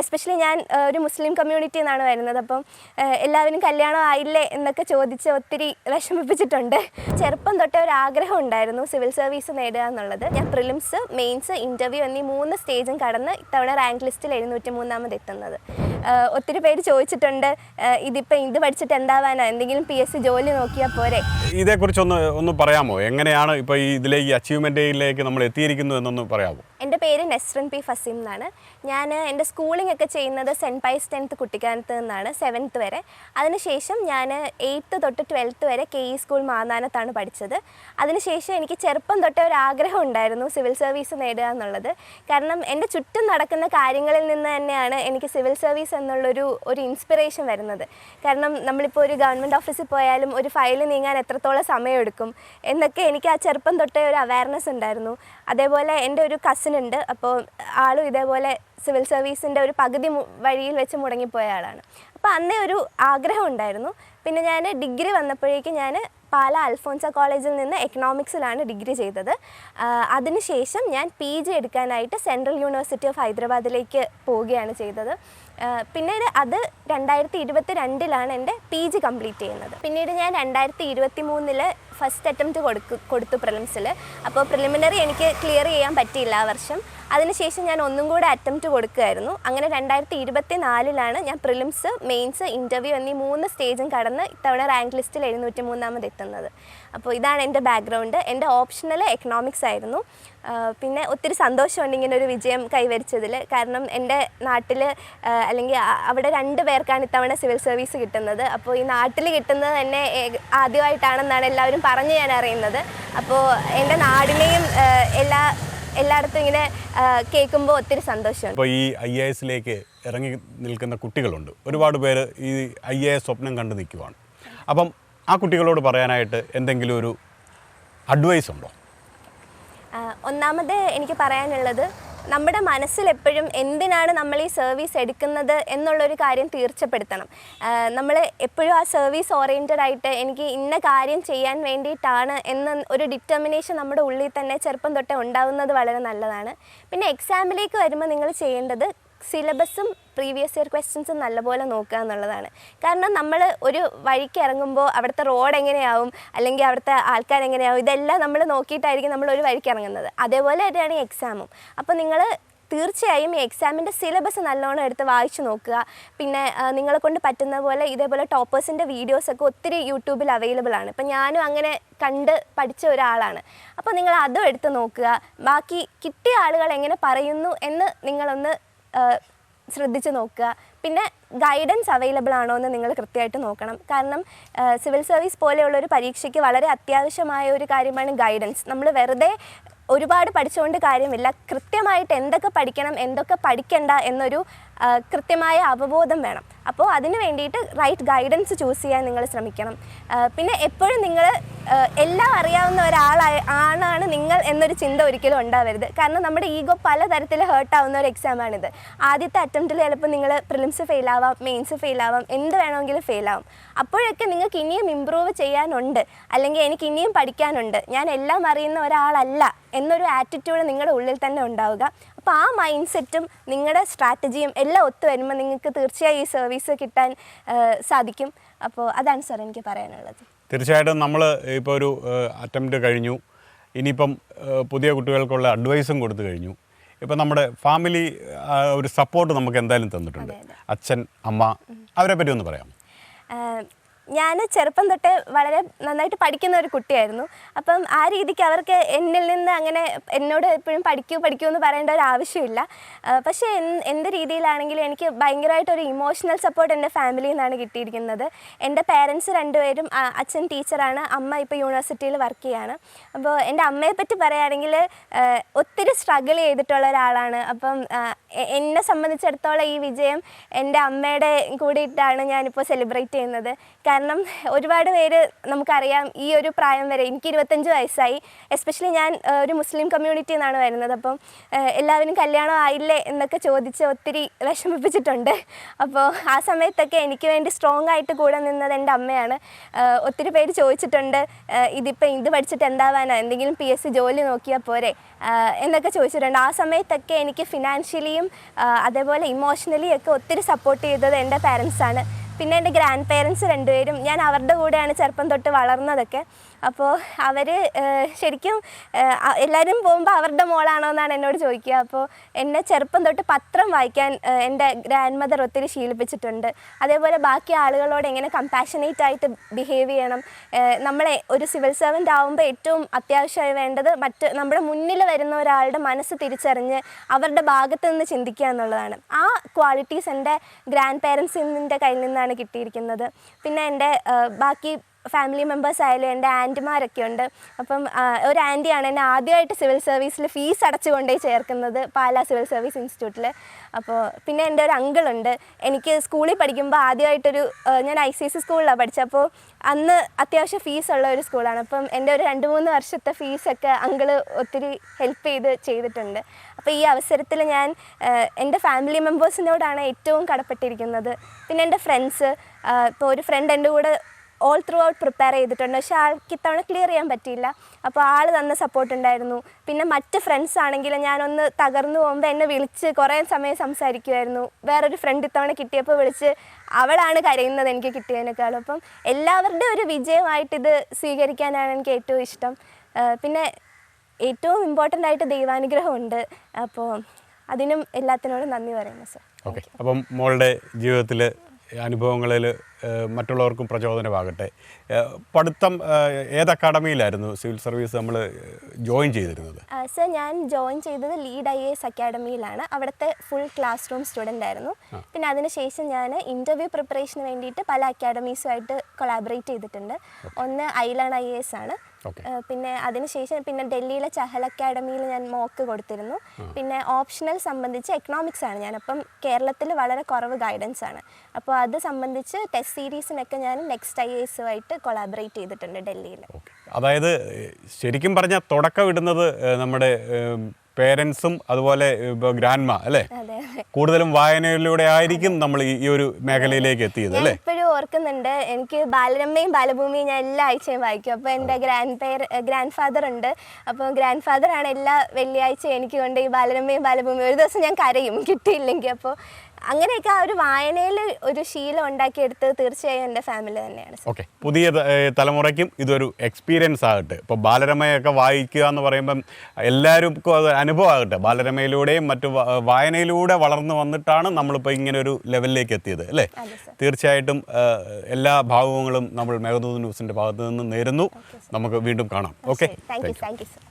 Especially ഞാൻ ഒരു Muslim community നിന്നാണ് വരുന്നത്. അപ്പം എല്ലാവരും കല്യാണം ആയില്ലേ എന്നൊക്കെ ചോദിച്ച് ഒത്തിരി വിഷമിപ്പിച്ചിട്ടുണ്ട്. ചെറുപ്പം തൊട്ടേ ഒരു ആഗ്രഹം ഉണ്ടായിരുന്നു സിവിൽ സർവീസ് നേടുക എന്നുള്ളത്. ഞാൻ പ്രിലിംസ് മെയിൻസ് ഇന്റർവ്യൂ എന്നീ മൂന്ന് സ്റ്റേജും കടന്ന് ഇത്തവണ റാങ്ക് ലിസ്റ്റിൽ എഴുന്നൂറ്റി മൂന്നാമത് എത്തുന്നത്. ഒത്തിരി പേര് ചോദിച്ചിട്ടുണ്ട് ഇതിപ്പോൾ ഇത് പഠിച്ചിട്ട് എന്താവാനാ? എന്തെങ്കിലും പി എസ് സി ജോലി നോക്കിയാൽ പോരെ? ഇതേക്കുറിച്ചൊന്ന് ഒന്ന് പറയാമോ? എങ്ങനെയാണ് ഇപ്പോൾ ഈ ഇതിലേക്ക് അച്ചീവ്മെന്റിലേക്ക് നമ്മൾ എത്തിയിരിക്കുന്നു എന്നൊന്ന് പറയാമോ? എന്റെ പേര് നെസ്റിൻ പി ഫസീം എന്നാണ്. ഞാൻ എന്റെ സ്കൂളിംഗ് ഒക്കെ ചെയ്യുന്നത് സെന്റ് പൈസ് ടെൻത്ത് കുട്ടിക്കാനത്ത് നിന്നാണ് സെവൻത്ത് വരെ. അതിനുശേഷം ഞാൻ എയ്ത്ത് തൊട്ട് ട്വൽത്ത് വരെ കെ ഇ സ്കൂൾ മാന്നാനത്താണ് പഠിച്ചത്. അതിനുശേഷം എനിക്ക് ചെറുപ്പം തൊട്ടേ ഒരു ആഗ്രഹം ഉണ്ടായിരുന്നു സിവിൽ സർവീസ് നേടുക എന്നുള്ളത്. കാരണം എന്റെ ചുറ്റും നടക്കുന്ന കാര്യങ്ങളിൽ നിന്ന് തന്നെയാണ് എനിക്ക് സിവിൽ സർവീസ് എന്നുള്ളൊരു ഒരു ഇൻസ്പിറേഷൻ വരുന്നത്. കാരണം നമ്മളിപ്പോൾ ഒരു ഗവൺമെന്റ് ഓഫീസിൽ പോയാലും ഒരു ഫയൽ നീങ്ങാൻ എത്രത്തോളം സമയമെടുക്കും എന്നൊക്കെ എനിക്ക് ആ ചെറുപ്പം തൊട്ടേ ഒരു അവയർനെസ് ഉണ്ടായിരുന്നു. അതേപോലെ എന്റെ ഒരു കസിൻ ഉണ്ട് അപ്പോൾ ആളും ഇതേപോലെ സിവിൽ സർവീസിന്റെ ഒരു പകുതി വഴിയിൽ വെച്ച് മുടങ്ങിപ്പോയ ആളാണ്. അപ്പോൾ അന്നേ ഒരു ആഗ്രഹം ഉണ്ടായിരുന്നു. പിന്നെ ഞാൻ ഡിഗ്രി വന്നപ്പോഴേക്ക് ഞാൻ പാല അൽഫോൻസ കോളേജിൽ നിന്ന് എക്കണോമിക്സിലാണ് ഡിഗ്രി ചെയ്തത്. അതിനുശേഷം ഞാൻ പി ജി എടുക്കാനായിട്ട് സെൻട്രൽ യൂണിവേഴ്സിറ്റി ഓഫ് ഹൈദരാബാദിലേക്ക് പോവുകയാണ് ചെയ്തത്. പിന്നീട് അത് രണ്ടായിരത്തി ഇരുപത്തി രണ്ടിലാണ് എന്റെ പി ജി കംപ്ലീറ്റ് ചെയ്യുന്നത്. പിന്നീട് ഞാൻ രണ്ടായിരത്തി ഇരുപത്തി മൂന്നിൽ ഫസ്റ്റ് അറ്റംപ്റ്റ് കൊടുക്കു കൊടുത്തു പ്രിലിംസിൽ അപ്പോൾ പ്രിലിമിനറി എനിക്ക് ക്ലിയർ ചെയ്യാൻ പറ്റിയില്ല ആ വർഷം. അതിനുശേഷം ഞാൻ ഒന്നും കൂടെ അറ്റംപ്റ്റ് കൊടുക്കുകയായിരുന്നു. അങ്ങനെ രണ്ടായിരത്തി ഇരുപത്തി നാലിലാണ് ഞാൻ പ്രിലിംസ് മെയിൻസ് ഇന്റർവ്യൂ എന്നീ മൂന്ന് സ്റ്റേജും കടന്ന് ഇത്തവണ റാങ്ക് ലിസ്റ്റിൽ എഴുന്നൂറ്റി മൂന്നാമത് എത്തുന്നത്. അപ്പോൾ ഇതാണ് എന്റെ ബാക്ക്ഗ്രൗണ്ട് എന്റെ ഓപ്ഷണൽ എക്കണോമിക്സ് ആയിരുന്നു. പിന്നെ ഒത്തിരി സന്തോഷമുണ്ട് ഇങ്ങനെ ഒരു വിജയം കൈവരിച്ചതിൽ. കാരണം എന്റെ നാട്ടിൽ അല്ലെങ്കിൽ അവിടെ രണ്ട് പേർക്കാണ് ഇത്തവണ സിവിൽ സർവീസ് കിട്ടുന്നത്. അപ്പോൾ ഈ നാട്ടിൽ കിട്ടുന്നത് തന്നെ ആദ്യമായിട്ടാണെന്നാണ് എല്ലാവരും പറഞ്ഞ് ഞാൻ അറിയുന്നത്. അപ്പോൾ എന്റെ നാടിനെയും എല്ലാ എല്ലായിടത്തും ഇങ്ങനെ കേൾക്കുമ്പോൾ ഒത്തിരി സന്തോഷമുണ്ട്. ഇപ്പോൾ ഈ ഐ എ എസിലേക്ക് ഇറങ്ങി നിൽക്കുന്ന കുട്ടികളുണ്ട്. ഒരുപാട് പേര് ഈ ഐ എ എസ് സ്വപ്നം കണ്ട് നിൽക്കുവാണ്. അപ്പം ആ കുട്ടികളോട് പറയാനായിട്ട് എന്തെങ്കിലും ഒരു അഡ്വൈസ് ഉണ്ടോ? ഒന്നാമത് എനിക്ക് പറയാനുള്ളത് നമ്മുടെ മനസ്സിൽ എപ്പോഴും എന്തിനാണ് നമ്മൾ ഈ സർവീസ് എടുക്കുന്നത് എന്നുള്ളൊരു കാര്യം തീർച്ചപ്പെടുത്തണം. നമ്മൾ എപ്പോഴും ആ സർവീസ് ഓറിയന്റഡ് ആയിട്ട് എനിക്ക് ഇന്ന കാര്യം ചെയ്യാൻ വേണ്ടിയിട്ടാണ് എന്ന ഒരു ഡിറ്റർമിനേഷൻ നമ്മുടെ ഉള്ളിൽ തന്നെ ചെറുപ്പം തൊട്ടേ ഉണ്ടാവുന്നത് വളരെ നല്ലതാണ്. പിന്നെ എക്സാമിലേക്ക് വരുമ്പോൾ നിങ്ങൾ ചെയ്യേണ്ടത് സിലബസും പ്രീവിയസ് ഇയർ ക്വസ്റ്റ്യൻസും നല്ലപോലെ നോക്കുക എന്നുള്ളതാണ്. കാരണം നമ്മൾ ഒരു വഴിക്ക് ഇറങ്ങുമ്പോൾ അവിടുത്തെ റോഡ് എങ്ങനെയാവും അല്ലെങ്കിൽ അവിടുത്തെ ആൾക്കാർ എങ്ങനെയാവും ഇതെല്ലാം നമ്മൾ നോക്കിയിട്ടായിരിക്കും നമ്മൾ ഒരു വഴിക്ക് ഇറങ്ങുന്നത്. അതേപോലെ തന്നെയാണ് എക്സാമും. അപ്പോൾ നിങ്ങൾ തീർച്ചയായും ഈ എക്സാമിന്റെ സിലബസ് നല്ലോണം എടുത്ത് വായിച്ചു നോക്കുക. പിന്നെ നിങ്ങളെ കൊണ്ട് പറ്റുന്ന പോലെ ഇതേപോലെ ടോപ്പേഴ്സിന്റെ വീഡിയോസൊക്കെ ഒത്തിരി യൂട്യൂബിൽ അവൈലബിൾ ആണ്. ഇപ്പം ഞാനും അങ്ങനെ കണ്ട് പഠിച്ച ഒരാളാണ്. അപ്പോൾ നിങ്ങൾ അതും എടുത്ത് നോക്കുക. ബാക്കി കിട്ടിയ ആളുകൾ എങ്ങനെ പറയുന്നു എന്ന് നിങ്ങളൊന്ന് ശ്രദ്ധിച്ച് നോക്കുക. പിന്നെ ഗൈഡൻസ് അവൈലബിൾ ആണോ എന്ന് നിങ്ങൾ കൃത്യമായിട്ട് നോക്കണം. കാരണം സിവിൽ സർവീസ് പോലെയുള്ള ഒരു പരീക്ഷയ്ക്ക് വളരെ അത്യാവശ്യമായ ഒരു കാര്യമാണ് ഗൈഡൻസ് നമ്മൾ വെറുതെ ഒരുപാട് പഠിച്ചുകൊണ്ട് കാര്യമില്ല. കൃത്യമായിട്ട് എന്തൊക്കെ പഠിക്കണം എന്തൊക്കെ പഠിക്കണ്ട എന്നൊരു കൃത്യമായ അവബോധം വേണം. അപ്പോൾ അതിന് വേണ്ടിയിട്ട് റൈറ്റ് ഗൈഡൻസ് ചൂസ് ചെയ്യാൻ നിങ്ങൾ ശ്രമിക്കണം. പിന്നെ എപ്പോഴും നിങ്ങൾ എല്ലാം അറിയാവുന്ന ഒരാളായ ആണാണ് നിങ്ങൾ എന്നൊരു ചിന്ത ഒരിക്കലും ഉണ്ടാവരുത്. കാരണം നമ്മുടെ ഈഗോ പലതരത്തിൽ ഹേർട്ടാവുന്ന ഒരു എക്സാമാണിത് ആദ്യത്തെ അറ്റംപ്റ്റിൽ ചിലപ്പോൾ നിങ്ങൾ പ്രിലിംസ് ഫെയിൽ ആവാം മെയിൻസ് ഫെയിൽ ആവാം എന്ത് വേണമെങ്കിലും ഫെയിൽ ആവും. അപ്പോഴൊക്കെ നിങ്ങൾക്ക് ഇനിയും ഇമ്പ്രൂവ് ചെയ്യാനുണ്ട്. അല്ലെങ്കിൽ എനിക്ക് ഇനിയും പഠിക്കാനുണ്ട്. ഞാൻ എല്ലാം അറിയുന്ന ഒരാളല്ല എന്നൊരു ആറ്റിറ്റ്യൂഡ് നിങ്ങളുടെ ഉള്ളിൽ തന്നെ ഉണ്ടാവുക. അപ്പോൾ ആ മൈൻഡ് സെറ്റും നിങ്ങളുടെ സ്ട്രാറ്റജിയും എല്ലാം ഒത്തു വരുമ്പോൾ നിങ്ങൾക്ക് തീർച്ചയായും ഈ സർവീസ് കിട്ടാൻ സാധിക്കും. അപ്പോൾ അതാണ് സാർ എനിക്ക് പറയാനുള്ളത്. തീർച്ചയായിട്ടും നമ്മൾ ഇപ്പോൾ ഒരു അറ്റംപ്റ്റ് കഴിഞ്ഞു. ഇനിയിപ്പം പുതിയ കുട്ടികൾക്കുള്ള അഡ്വൈസും കൊടുത്തു കഴിഞ്ഞു. ഇപ്പം നമ്മുടെ ഫാമിലി ഒരു സപ്പോർട്ട് നമുക്ക് എന്തായാലും തന്നിട്ടുണ്ട്. അച്ഛൻ അമ്മ അവരെ പറ്റി ഒന്ന് പറയാം ഞാൻ ചെറുപ്പം തൊട്ട് വളരെ നന്നായിട്ട് പഠിക്കുന്ന ഒരു കുട്ടിയായിരുന്നു. അപ്പം ആ രീതിക്ക് അവർക്ക് എന്നിൽ നിന്ന് അങ്ങനെ എന്നോട് എപ്പോഴും പഠിക്കൂ പഠിക്കൂ എന്ന് പറയേണ്ട ഒരു ആവശ്യമില്ല. പക്ഷേ എന്ത് രീതിയിലാണെങ്കിലും എനിക്ക് ഭയങ്കരമായിട്ട് ഒരു ഇമോഷണൽ സപ്പോർട്ട് എന്റെ ഫാമിലിയിൽ നിന്നാണ് കിട്ടിയിരിക്കുന്നത്. എന്റെ പേരൻസ് രണ്ടുപേരും അച്ഛൻ ടീച്ചറാണ് അമ്മ ഇപ്പോൾ യൂണിവേഴ്സിറ്റിയിൽ വർക്ക് ചെയ്യാണ്. അപ്പോൾ എന്റെ അമ്മയെ പറ്റി പറയുകയാണെങ്കിൽ ഒത്തിരി സ്ട്രഗിൾ ചെയ്തിട്ടുള്ള ഒരാളാണ്. അപ്പം എന്നെ സംബന്ധിച്ചിടത്തോളം ഈ വിജയം എന്റെ അമ്മയുടെ കൂടിയിട്ടാണ് ഞാനിപ്പോൾ സെലിബ്രേറ്റ് ചെയ്യുന്നത്. കാരണം ഒരുപാട് പേര് നമുക്കറിയാം ഈ ഒരു പ്രായം വരെ എനിക്ക് ഇരുപത്തഞ്ച് വയസ്സായി. എസ്പെഷ്യലി ഞാൻ ഒരു മുസ്ലിം കമ്മ്യൂണിറ്റിയിൽ നിന്നാണ് വരുന്നത്. അപ്പം എല്ലാവരും കല്യാണം ആയില്ലേ എന്നൊക്കെ ചോദിച്ച് ഒത്തിരി വിഷമിപ്പിച്ചിട്ടുണ്ട്. അപ്പോൾ ആ സമയത്തൊക്കെ എനിക്ക് വേണ്ടി സ്ട്രോങ് ആയിട്ട് കൂടെ നിന്നത് എന്റെ അമ്മയാണ്. ഒത്തിരി പേര് ചോദിച്ചിട്ടുണ്ട് ഇതിപ്പോൾ ഇത് പഠിച്ചിട്ട് എന്താവാനാ? എന്തെങ്കിലും പി എസ് സി ജോലി നോക്കിയാൽ പോരെ? എന്നൊക്കെ ചോദിച്ചിട്ടുണ്ട്. ആ സമയത്തൊക്കെ എനിക്ക് ഫിനാൻഷ്യലിയും അതേപോലെ ഇമോഷണലിയും ഒക്കെ ഒത്തിരി സപ്പോർട്ട് ചെയ്തത് എന്റെ പാരൻസാണ് പിന്നെ എന്റെ ഗ്രാൻഡ് പേരൻസ് രണ്ടുപേരും ഞാൻ അവരുടെ കൂടെയാണ് ചെറുപ്പം തൊട്ട് വളർന്നതൊക്കെ. അപ്പോൾ അവർ ശരിക്കും എല്ലാവരും പോകുമ്പോൾ അവരുടെ മോളാണോ എന്നാണ് എന്നോട് ചോദിക്കുക. അപ്പോൾ എന്നെ ചെറുപ്പം തൊട്ട് പത്രം വായിക്കാൻ എന്റെ ഗ്രാൻഡ് മദർ ഒത്തിരി ശീലിപ്പിച്ചിട്ടുണ്ട്. അതേപോലെ ബാക്കി ആളുകളോട് എങ്ങനെ കമ്പാഷനേറ്റ് ആയിട്ട് ബിഹേവ് ചെയ്യണം. നമ്മളെ ഒരു സിവിൽ സർവന്റ് ആവുമ്പോൾ ഏറ്റവും അത്യാവശ്യമായി വേണ്ടത് മറ്റ് നമ്മുടെ മുന്നിൽ വരുന്ന ഒരാളുടെ മനസ്സ് തിരിച്ചറിഞ്ഞ് അവരുടെ ഭാഗത്ത് നിന്ന് ചിന്തിക്കുക എന്നുള്ളതാണ്. ആ ക്വാളിറ്റീസ് എന്റെ ഗ്രാൻഡ് പേരൻസിന്റെ കയ്യിൽ നിന്നാണ് കിട്ടിയിരിക്കുന്നത്. പിന്നെ എന്റെ ബാക്കി ഫാമിലി മെമ്പേഴ്സ് ആയാലും എന്റെ ആന്റിമാരൊക്കെ ഉണ്ട്. അപ്പം ഒരു ആന്റിയാണ് എന്നെ ആദ്യമായിട്ട് സിവിൽ സർവീസിൽ ഫീസ് അടച്ചു കൊണ്ടുപോയി ചേർക്കുന്നത് പാലാ സിവിൽ സർവീസ് ഇൻസ്റ്റിറ്റ്യൂട്ടിൽ അപ്പോൾ പിന്നെ എന്റെ ഒരു അങ്കിളുണ്ട്. എനിക്ക് സ്കൂളിൽ പഠിക്കുമ്പോൾ ആദ്യമായിട്ടൊരു ഞാൻ ഐ സി എസ് സി സ്കൂളിലാണ് പഠിച്ചത്. അപ്പോൾ അന്ന് അത്യാവശ്യം ഫീസുള്ള ഒരു സ്കൂളാണ്. അപ്പം എന്റെ ഒരു രണ്ട് മൂന്ന് വർഷത്തെ ഫീസൊക്കെ അങ്കിൾ ഒത്തിരി ഹെൽപ്പ് ചെയ്ത് ചെയ്തിട്ടുണ്ട്. അപ്പോൾ ഈ അവസരത്തിൽ ഞാൻ എന്റെ ഫാമിലി മെമ്പേഴ്സിനോടാണ് ഏറ്റവും കടപ്പെട്ടിരിക്കുന്നത്. പിന്നെ എന്റെ ഫ്രണ്ട്സ് ഇപ്പോൾ ഒരു ഫ്രണ്ട് എന്റെ കൂടെ ഓൾ ത്രൂ ഔട്ട് പ്രിപ്പയർ ചെയ്തിട്ടുണ്ട്. പക്ഷേ ആൾക്ക് ഇത്തവണ ക്ലിയർ ചെയ്യാൻ പറ്റിയില്ല. അപ്പോൾ ആൾ തന്ന സപ്പോർട്ട് ഉണ്ടായിരുന്നു. പിന്നെ മറ്റ് ഫ്രണ്ട്സ് ആണെങ്കിലും ഞാനൊന്ന് തകർന്നു പോകുമ്പോൾ എന്നെ വിളിച്ച് കുറേ സമയം സംസാരിക്കുമായിരുന്നു വേറൊരു ഫ്രണ്ട് ഇത്തവണ കിട്ടിയപ്പോൾ വിളിച്ച് അവളാണ് കരയുന്നത് എനിക്ക് കിട്ടിയതിനേക്കാളും. അപ്പം എല്ലാവരുടെയും ഒരു വിജയമായിട്ട് ഇത് സ്വീകരിക്കാനാണ് എനിക്ക് ഏറ്റവും ഇഷ്ടം. പിന്നെ ഏറ്റവും ഇമ്പോർട്ടന്റ് ആയിട്ട് ദൈവാനുഗ്രഹമുണ്ട്. അപ്പോൾ അതിനും എല്ലാത്തിനോടും നന്ദി പറയുന്നു സർ. ഓക്കെ അപ്പം മോളുടെ ജീവിതത്തിൽ അനുഭവങ്ങളിൽ മറ്റുള്ളവർക്കും പ്രചോദനമാകട്ടെ. പഠിത്തം ഏത് അക്കാഡമിയിലായിരുന്നു സിവിൽ സർവീസ് നമ്മൾ ജോയിൻ ചെയ്തിരുന്നത്? സർ ഞാൻ ജോയിൻ ചെയ്തത് ലീഡ് ഐ എസ് അക്കാഡമിയിലാണ്. അവിടുത്തെ ഫുൾ ക്ലാസ് റൂം സ്റ്റുഡന്റ് ആയിരുന്നു. പിന്നെ അതിനുശേഷം ഞാൻ ഇന്റർവ്യൂ പ്രിപ്പറേഷന് വേണ്ടിയിട്ട് പല അക്കാഡമീസുമായിട്ട് കൊളാബറേറ്റ് ചെയ്തിട്ടുണ്ട്. ഒന്ന് ഐലൺ ഐ എസ് ആണ്. പിന്നെ അതിനുശേഷം പിന്നെ ഡൽഹിയിലെ ചഹൽ അക്കാഡമിയിൽ ഞാൻ മോക്ക് കൊടുത്തിരുന്നു. പിന്നെ ഓപ്ഷണൽ സംബന്ധിച്ച് എക്കണോമിക്സ് ആണ്. ഞാൻ അപ്പം കേരളത്തിൽ വളരെ കുറവ് ഗൈഡൻസ് ആണ്. അപ്പോൾ അത് സംബന്ധിച്ച് ടെസ്റ്റ് സീരീസിനൊക്കെ ഞാൻ നെക്സ്റ്റ് ഐ എസുമായിട്ട് കൊളാബറേറ്റ് ചെയ്തിട്ടുണ്ട് ഡൽഹിയിൽ. അതായത് ശരിക്കും പറഞ്ഞാൽ തുടക്കം ഇടുന്നത് നമ്മുടെ പേരൻസും അതുപോലെ ഗ്രാൻഡ്മ അല്ലേ? കൂടുതലും വായനയിലൂടെ ആയിരിക്കും നമ്മൾ ഈ ഒരു മേഖലയിലേക്ക് എത്തിയത് അല്ലേ? ഓർക്കുന്നുണ്ട്. എനിക്ക് ബാലരമ്മയും ബാലഭൂമിയും ഞാൻ എല്ലാ ആഴ്ചയും വായിക്കും. അപ്പോൾ എന്റെ ഗ്രാൻഡ് പേർ ഗ്രാൻഡ് ഫാദർ ഉണ്ട്. അപ്പോൾ ഗ്രാൻഡ് ഫാദറാണ് എല്ലാ വെള്ളിയാഴ്ചയും എനിക്ക് കൊണ്ട് ഈ ബാലരമ്മയും ബാലഭൂമിയും ഒരു ദിവസം ഞാൻ കരയും. കിട്ടിയില്ലെങ്കിൽ അപ്പോൾ അങ്ങനെയൊക്കെ ആ ഒരു വായനയിൽ ഒരു ശീലം ഉണ്ടാക്കിയെടുത്തത് തീർച്ചയായും എന്റെ ഫാമിലി തന്നെയാണ്. ഓക്കെ പുതിയ തലമുറയ്ക്കും ഇതൊരു എക്സ്പീരിയൻസ് ആകട്ടെ. ഇപ്പോൾ ബാലരമയൊക്കെ വായിക്കുക എന്ന് പറയുമ്പം എല്ലാവർക്കും അത് അനുഭവമാകട്ടെ ബാലരമയിലൂടെയും മറ്റു വായനയിലൂടെ വളർന്നു വന്നിട്ടാണ് നമ്മളിപ്പോൾ ഇങ്ങനെ ഒരു ലെവലിലേക്ക് എത്തിയത് അല്ലേ? തീർച്ചയായിട്ടും എല്ലാ ഭാവങ്ങളും നമ്മൾ മേഘദൂത് ന്യൂസിന്റെ ഭാഗത്ത് നിന്ന് നേരുന്നു. നമുക്ക് വീണ്ടും കാണാം. Okay thank you thank you sir